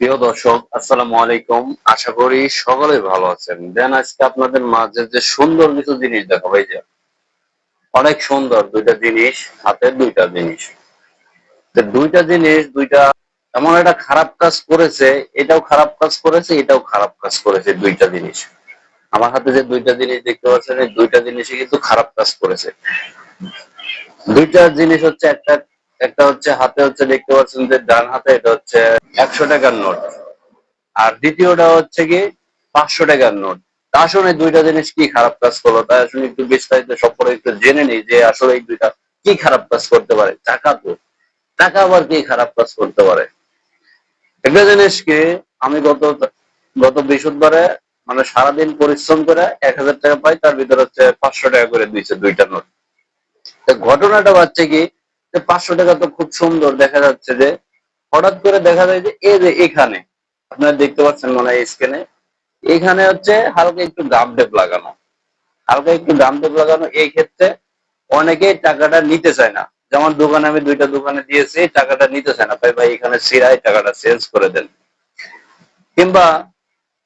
প্রিয় দর্শক, আসসালামু আলাইকুম। আশা করি সকলে ভালো আছেন। দেন আজকে আপনাদের মাঝে যে সুন্দর কিছু জিনিস দেখাবো, এই যে অনেক সুন্দর দুইটা জিনিস হাতের দুইটা জিনিস। দুইটা জিনিস, দুইটা এমন একটা খারাপ কাজ করেছে, এটাও খারাপ কাজ করেছে, এটাও খারাপ কাজ করেছে দুইটা জিনিস। আমার হাতে যে দুইটা জিনিস দেখতে পাচ্ছেন, এই দুইটা জিনিসই কিন্তু খারাপ কাজ করেছে। দুইটা জিনিস হচ্ছে একটা একটা হচ্ছে হাতে হচ্ছে দেখতে পাচ্ছেন যে ডান হাতে এটা হচ্ছে একশো টাকার নোট। আর দ্বিতীয়টা হচ্ছে কি পাঁচশো টাকার নোট। তা আসলে দুইটা জিনিস কি খারাপ কাজ করল? তাই আসলে একটু বিস্তারিত সম্পর্কে একটু জেনে নিই যে আসলে এই দুইটা কি খারাপ কাজ করতে পারে। টাকা তো। টাকা আবার কি খারাপ কাজ করতে পারে? একটা জিনিস কি, আমি গত গত বৃহস্পতিবারে মানে সারাদিন পরিশ্রম করে এক হাজার টাকা পাই, তার ভিতরে হচ্ছে পাঁচশো টাকা করে দিয়েছে দুইটা নোট। ঘটনাটা হচ্ছে কি পাঁচশো টাকা তো খুব সুন্দর দেখা যাচ্ছে যে হঠাৎ করে দেখা যায় যে এই যে এখানে, আপনারা দেখতে পাচ্ছেন মনে হয় স্ক্রিনে এখানে হচ্ছে হালকা একটু গাম টেপ লাগানো। হালকা একটু গাম টেপ লাগানো, এই ক্ষেত্রে অনেকেই টাকাটা নিতে চায় না। যেমন দোকানে আমি দুইটা দোকানে দিয়েছি টাকাটা নিতে চায় না। ভাই ভাই, এখানে সিরাই টাকাটা চেঞ্জ করে দেন। কিংবা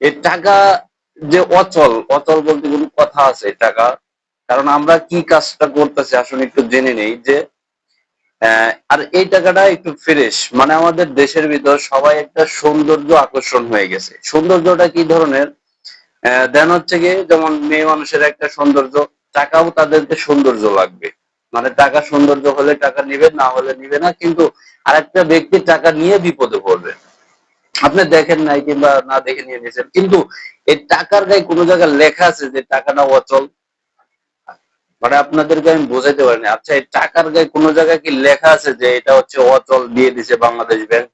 এই টাকা যে অচল অচল বলতে কোনো কথা আছে টাকা? কারণ আমরা কি কাজটা করতেছি আসলে একটু জেনে নেই যে আর এই টাকাটা একটু ফ্রেশ মানে আমাদের দেশের ভিতর সবাই একটা সৌন্দর্য আকর্ষণ হয়ে গেছে। সৌন্দর্যটা কি ধরনের? দেন হচ্ছে কি যেমন মেয়ে মানুষের একটা সৌন্দর্য, টাকাও তাদেরকে সৌন্দর্য লাগবে। মানে টাকা সৌন্দর্য হলে টাকা নিবে, না হলে নিবে না, কিন্তু আরেকটা ব্যক্তি টাকা নিয়ে বিপদে পড়বে। আপনি দেখেন নাই কিংবা না দেখে নিয়ে নিয়েছেন, কিন্তু এই টাকার গায়ে কোনো জায়গায় লেখা আছে যে টাকাটা অচল। মানে আপনাদেরকে আমি বোঝাইতে পারিনি। আচ্ছা এই টাকার গায়ে কোনো জায়গায় কি লেখা আছে যে এটা হচ্ছে অচল দিয়ে দিছে বাংলাদেশ ব্যাংক?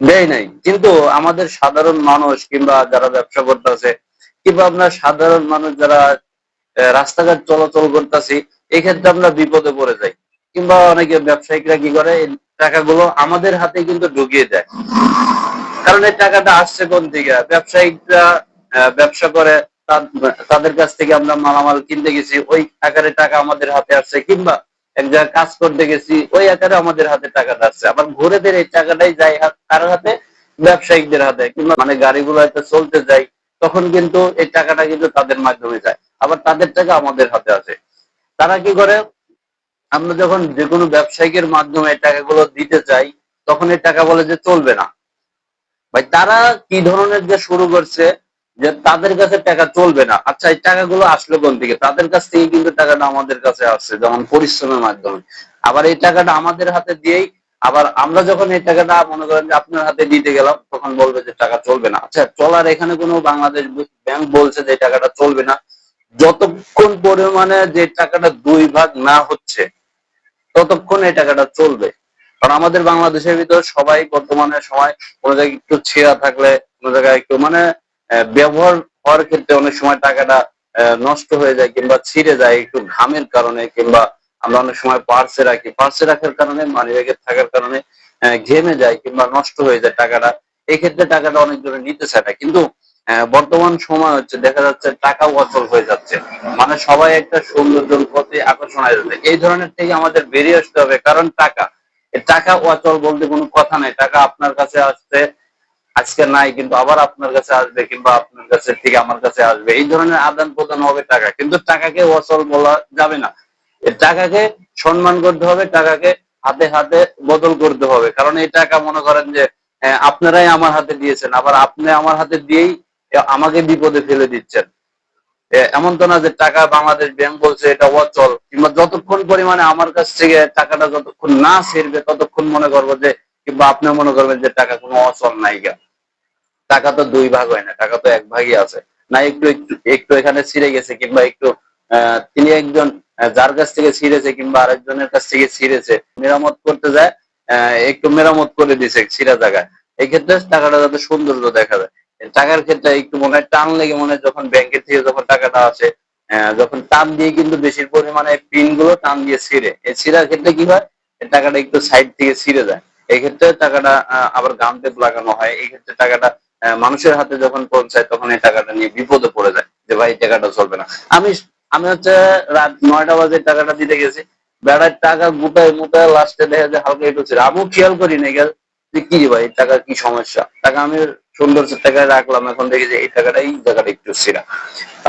দেয় নাই। কিন্তু আমাদের সাধারণ মানুষ কিংবা যারা ব্যবসা করতেছে, কিংবা আপনার সাধারণ মানুষ যারা রাস্তাঘাট চলাচল করতেছি এক্ষেত্রে আমরা বিপদে পড়ে যাই। কিংবা অনেকে ব্যবসায়িকরা কি করে টাকাগুলো আমাদের হাতে কিন্তু ঢুকিয়ে দেয়। কারণ এই টাকাটা আসছে কোন থেকে ব্যবসায়িকরা ব্যবসা করে তাদের কাছ থেকে আমরা মালামাল কিনতে গেছি, ওই আকারে টাকা আমাদের হাতে আসছে, কিংবা এক জায়গায় কাজ করতে গেছি, ওই আকারে আমাদের হাতে টাকাটা আসছে। আবার ঘুরে ফিরে এই টাকাটাই যায় কার হাতে ব্যবসায়িকদের হাতে, কিংবা মানে গাড়িগুলো হয়তো চলতে যায়, তখন কিন্তু এই টাকাটা কিন্তু তাদের মাধ্যমে যায়। আবার তাদের টাকা আমাদের হাতে আছে তারা কি করে? আমরা যখন যে কোনো ব্যবসায়িকের মাধ্যমে টাকাগুলো দিতে চাই, তখন এই টাকা বলে যে চলবে না। ভাই, তারা কি ধরনের যে শুরু করছে যে তাদের কাছে টাকা চলবে না। আচ্ছা এই টাকাগুলো আসলো কোন থেকে তাদের কাছ থেকে কিন্তু টাকাটা আমাদের কাছে আসছে, যেমন পরিশ্রমের মাধ্যমে। আবার এই টাকাটা আমাদের হাতে দিয়েই আবার আমরা যখন এই টাকাটা মনে করেন যে আপনার হাতে দিতে গেলাম, তখন বলবে যে টাকা চলবে না। আচ্ছা চলার এখানে কোনো বাংলাদেশ ব্যাংক বলছে যে টাকাটা চলবে না। যতক্ষণ পরিমাণে যে টাকাটা দুই ভাগ না হচ্ছে, ততক্ষণ এই টাকাটা চলবে। কারণ আমাদের বাংলাদেশের ভিতর সবাই বর্তমানে সময় কোনো জায়গায় একটু ছেঁড়া থাকলে, কোনো জায়গায় একটু মানে ব্যবহার হওয়ার ক্ষেত্রে অনেক সময় টাকাটা নষ্ট হয়ে যায় কিংবা ছিঁড়ে যায়, একটু ঘামের কারণে কিংবা আমরা অনেক সময় পার্সে রাখি। পার্সে রাখার কারণে মানি ব্যাগে থাকার কারণে ঘেমে যায় কিংবা নষ্ট হয়ে যায় টাকাটা। এই ক্ষেত্রে টাকাটা অনেক জনে নিতে চায় না। কিন্তু বর্তমান সময় হচ্ছে দেখা যাচ্ছে টাকাও অচল হয়ে যাচ্ছে। মানে সবাই একটা সৌন্দর্যের প্রতি আকর্ষণ হয়ে যাচ্ছে। এই ধরনের থেকে আমাদের বেরিয়ে আসতে হবে। কারণ টাকা টাকা অচল বলতে কোনো কথা নাই। টাকা আপনার কাছে আসছে আজকে নাই, কিন্তু আবার আপনার কাছে আসবে কিংবা আপনার কাছে থেকে আমার কাছে আসবে। এই ধরনের আদান প্রদান হবে টাকা, কিন্তু টাকাকে অচল বলা যাবে না। টাকাকে সম্মান করতে হবে, টাকাকে হাতে হাতে বদল করতে হবে। কারণ এই টাকা মনে করেন যে আপনারাই আমার হাতে দিয়েছেন, আবার আপনি আমার হাতে দিয়েই আমাকে বিপদে ফেলে দিচ্ছেন। এমন তো না যে টাকা বাংলাদেশ ব্যাংক বলছে এটা অচল, কিংবা যতক্ষণ পরিমাণে আমার কাছ থেকে টাকাটা যতক্ষণ না সেরবে ততক্ষণ মনে করব যে, কিংবা আপনি মনে করবেন যে টাকা কোনো অচল নাই গা। টাকা তো দুই ভাগ হয় না, টাকা তো এক ভাগই আছে। না, একটু একটু একটু এখানে ছিঁড়ে গেছে কিংবা একটু তিনি একজন যার কাছ থেকে ছিঁড়েছে কিংবা আরেকজনের কাছ থেকে ছিঁড়েছে, মেরামত করতে যায় একটু মেরামত করে দিছে ছিঁড়া জায়গায়। এই ক্ষেত্রে টাকাটা যাতে সৌন্দর্য দেখা যায়। টাকার ক্ষেত্রে একটু মনে হয় টান লেগে মনে হয় যখন ব্যাংকের থেকে যখন টাকাটা আসে যখন টান দিয়ে কিন্তু বেশির পরিমাণে পিনগুলো টান দিয়ে ছিঁড়ে। এই ছিঁড়ার ক্ষেত্রে কি হয়? টাকাটা একটু সাইড থেকে ছিঁড়ে যায়। এই ক্ষেত্রে টাকাটা আবার গাম টেপ লাগানো হয়। এই ক্ষেত্রে টাকাটা মানুষের হাতে যখন পৌঁছায়, তখন এই টাকাটা নিয়ে বিপদে পড়ে যায় যে, ভাই টাকাটা চলবে না। আমি আমি হচ্ছে রাত নয়টা বাজে টাকাটা দিতে গেছি। বেড়ার টাকা গুটায় মুটায় লাস্টে দেখা যায় হালকা একটু ছিল। আমিও খেয়াল করি না গেল যে, কি ভাই টাকা কি সমস্যা? টাকা আমি সুন্দর টাকায় রাখলাম, এখন দেখি যে, এই টাকাটা এই জায়গাটা একটু ছিঁড়া।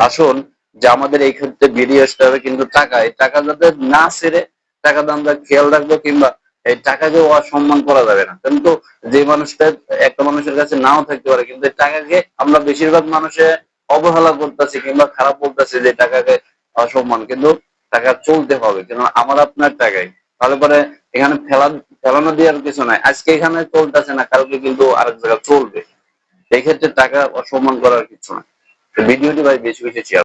আসুন, যে, আমাদের এই ক্ষেত্রে বেরিয়ে আসতে হবে, কিন্তু টাকা এই টাকা যাতে না ছেড়ে, টাকা আমরা খেয়াল রাখব, কিংবা এই টাকাকে অসম্মান করা যাবে না। কিন্তু যে মানুষটা একটা মানুষের কাছে নাও থাকতে পারে, কিন্তু এই টাকাকে আমরা বেশিরভাগ মানুষে অবহেলা করতেছি কিংবা খারাপ বলতেছি যে টাকাকে অসম্মান। কিন্তু টাকা চলতে হবে কিন্তু আমার আপনার টাকাই। তাহলে পরে এখানে ফেলা, ফেলানো দেওয়ার কিছু নাই। আজকে এখানে চলতেছে না, কালকে কিন্তু আরেক জায়গায় চলবে। এই ক্ষেত্রে টাকা অসম্মান করার কিছু না ভিডিওটি ভাই বেশি বেশি শেয়ার